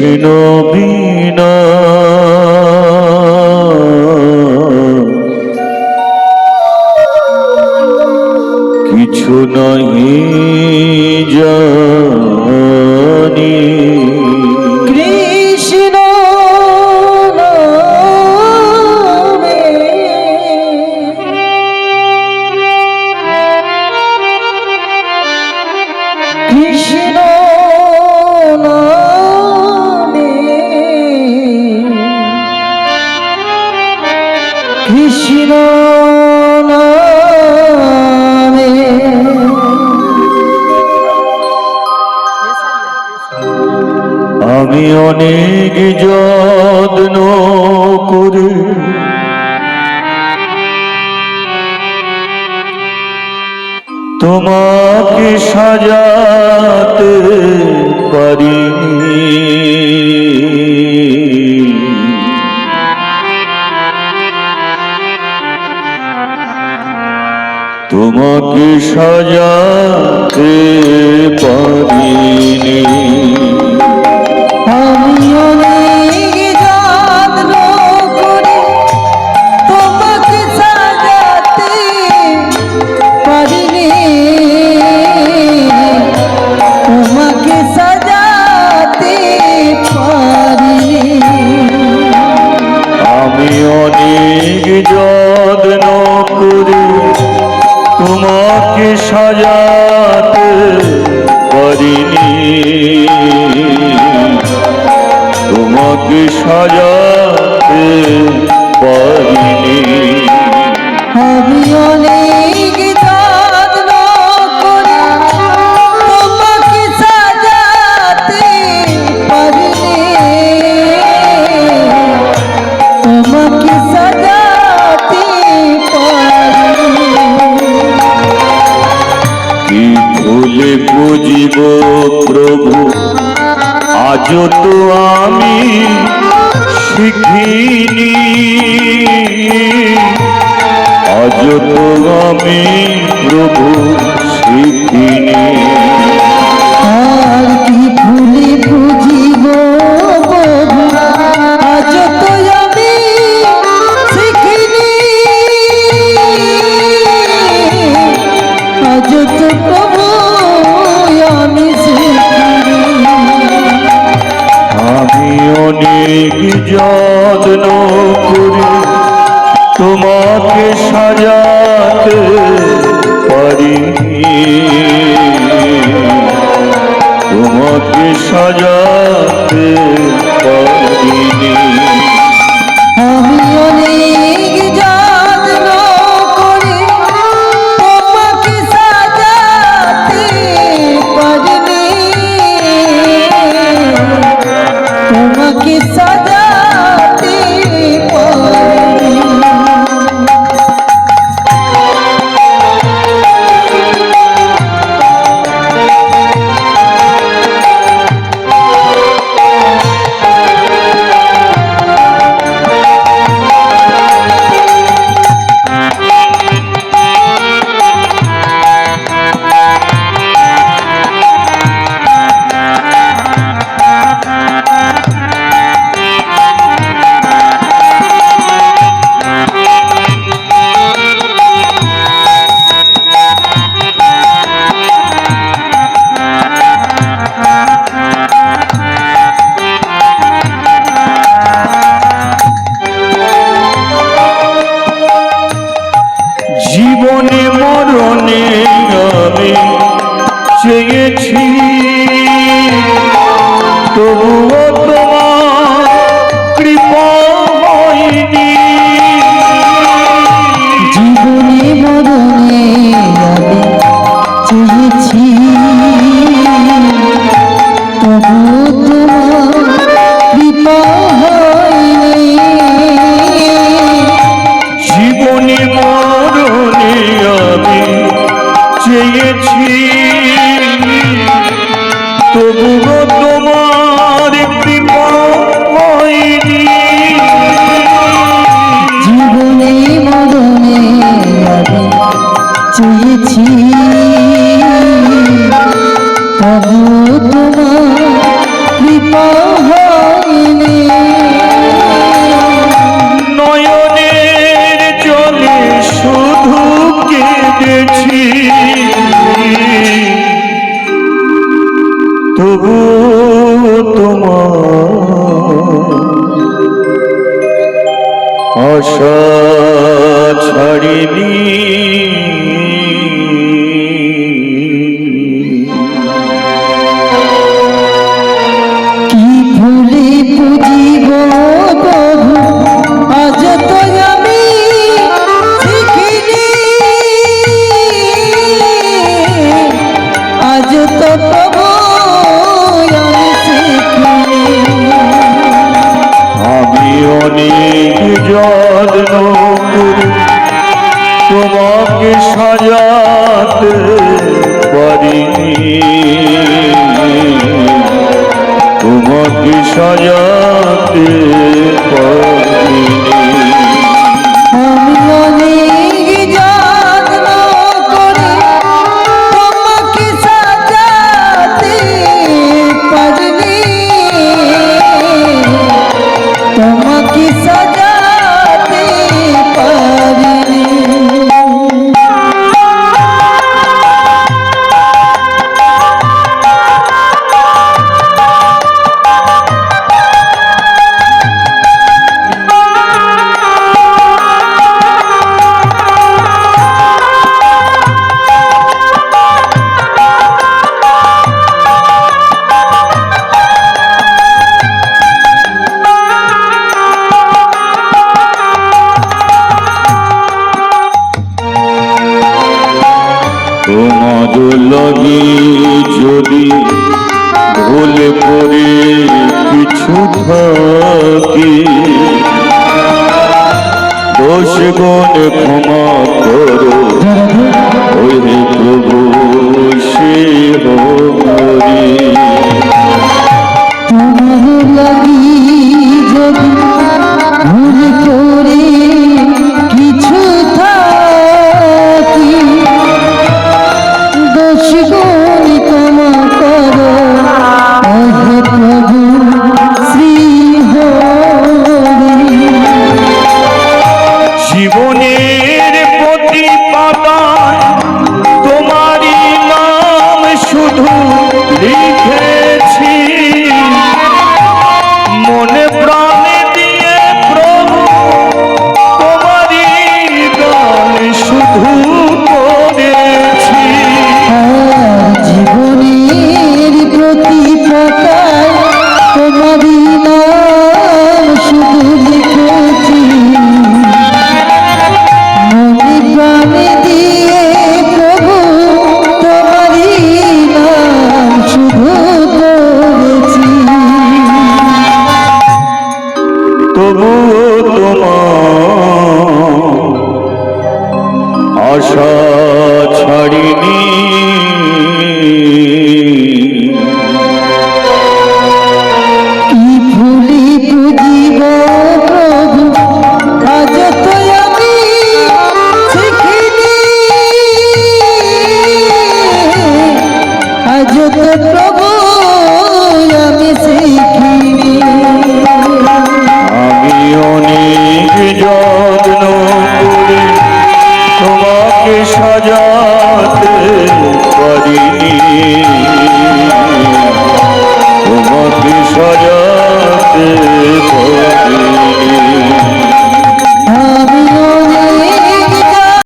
নবী। কৃষ্ণ আমি অনেক যত্ন করি। তোমাকে সাজাতে পারিনি। তোমাকে সাজাতে পারিনি। তোমাকে সাজাতে পারিনি। আমি Amen. তোমাকে সাজাতে পারিনি তোমাকে সাজাতে চেয়েছি। তবু তোমার কৃপা হয়নি নয়নের চলে শুধু কেটেছি তবু তোমার আশা ছাড়িনি। অনেক যত্ন করে তোমাকে সাজাতে পারিনি তোমাকে সাজাতে পারিনি আশিক দেখুমা লিখে তোমাকে সাজা